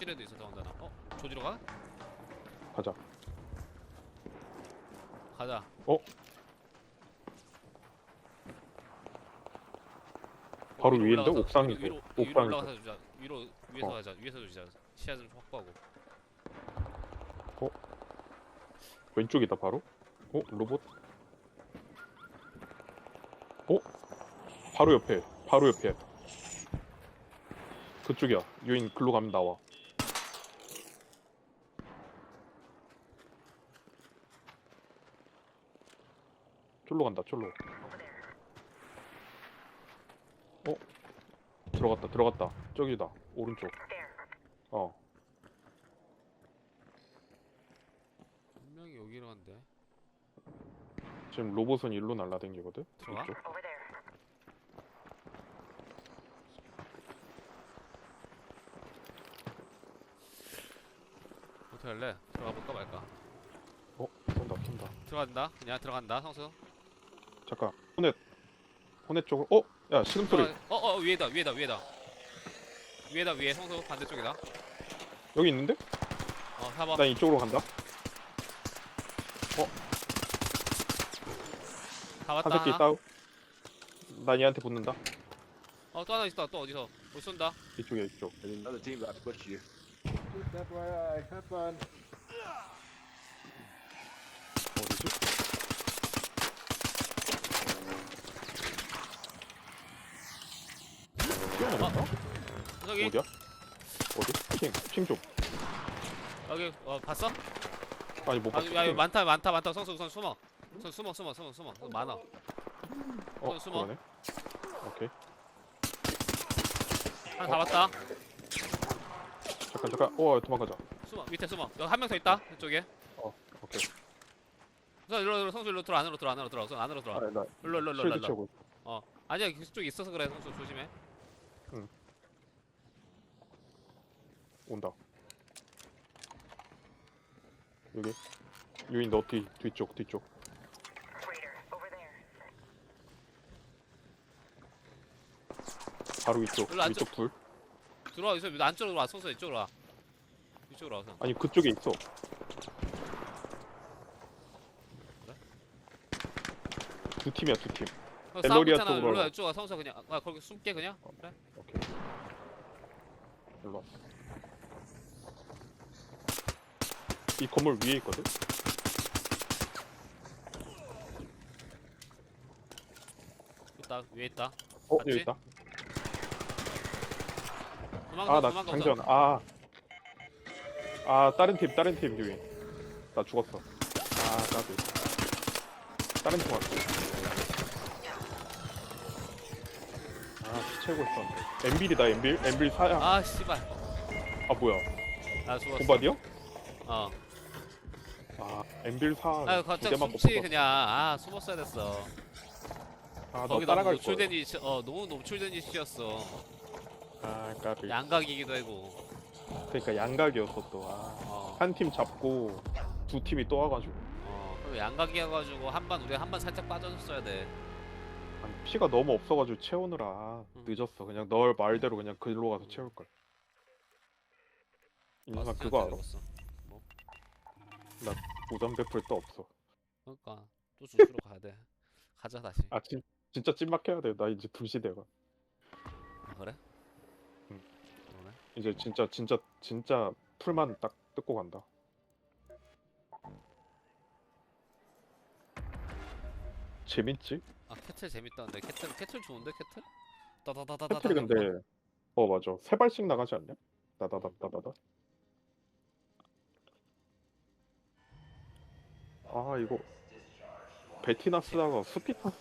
쑥지레도 있어 더군다나 어? 조지로 가? 가자. 가자 바로 위로 위인데? 올라가서- 위로, 있어. 위로, 위로 옥상에 올라가서 주자 위로 위에서 어. 가자 위에서 주자 시야 좀 확보하고 왼쪽이다 바로. 어 로봇. 어? 바로 옆에. 바로 옆에. 그쪽이야. 유인 글로 가면 나와. 쫄로 간다. 쫄로. 어? 들어갔다. 들어갔다. 저기다. 오른쪽. 어. 분명히 여기로 간대 지금 로봇은 일로 날라댕기거든. 들어가? 이쪽. 어떻게 할래? 들어가 볼까 말까 어? 쏜다. 쏜다. 들어간다. 그냥 들어간다 성수 잠깐. 호넷. 호넷 쪽으로. 어? 야 신음소리. 어어 위에다 위에다 위에다 위에다 위에 성수 반대쪽이다 여기 있는데? 어 사봐 난 이쪽으로 간다. 다한 왔다 새끼 싸우. 난 얘한테 붙는다. 어 또 하나 있어 또 어디서 못 쏜다 이쪽에 이쪽. Another team about to you. 어디지? 뛰어넘었나? 저기 어디야? 어디? 핑. 핑 좀. 여기 어 봤어? 아니 못 아, 봤어. 야 이거 핑. 많다 많다 많다 성수 우선 숨어 우선 숨어 숨어 숨어 숨어 숨어. 많아 어, 숨어. 그러네. 오케이. 하나 다 왔다 잠깐 잠깐. 어 도망가자. 숨어 밑에 숨어 여기 한 명 더 있다 이쪽에 오케이. 우선 일로 일로 성수 일로 들어 안으로 들어 안으로 들어 우선 안으로 아, 들어 나 일로 일로 일로 일로. 어 아니야 그쪽 있어서 그래 성수 조심해 온다. 여기. 유인 너 뒤, 뒤쪽 뒤쪽. 바로 이쪽. 일로 앉아. 이쪽 둘. 들어와 여기서 안쪽으로 와 성수 이쪽으로 와 이쪽으로 와 우선 아니 그쪽에 있어. 두 팀이야 두 팀. 어, 싸움 있잖아. 쪽으로 와 올라가. 이쪽 와 성수 그냥 아 거기 숨게 그냥 그래 오케이. 일로 와. 이 건물 위에 있거든. 있다 위에 있다 어 맞지? 여기 있다. 도망가 아 나 도망가 장전. 아. 아 다른 팀 다른 팀 유인. 나 죽었어. 아 나도. 다른 팀 왔어. 아 피채고 있었는데. 엔빌이다 엔빌. 엔빌 사야. 아, 아 씨발 뭐야? 나 죽었어 본바디요? 어아 엔빌 사. 아유 두 갑자기 숨지. 그냥 아 숨었어야 됐어 아 너 거기 너무 따라갈 거. 노출된 이슈 어 너무 노출된 이슈였어 아 까비. 양각이기도 하고 그러니까 양각이었어 또. 아. 어, 한 팀 잡고 두 팀이 또 와가지고 어 그리고 양각이어가지고 한 번 우리 한번 살짝 빠져줬어야 돼 아니, 피가 너무 없어가지고 채우느라 응. 늦었어. 그냥 널 말대로 그냥 글로 가서 채울 걸. 인사 마스크는 그거 알아? 데려갔어. 무단 배풀 또 없어. 그러니까 또 주스로 가야 돼. 가자 다시. 아 진, 진짜 찐막해야 돼 나 이제 2시 돼가. 아, 그래? 응. 그러네. 이제 진짜 진짜 진짜 풀만 딱 뜯고 간다. 재밌지? 아 캐틀 재밌다는데 캐틀 캐틀 좋은데 캐틀? 따다다다다다 패틀이 근데 어 맞아 세 발씩 나가지 않냐? 따다다다다다 아 이거 베티나 쓰다가 스피타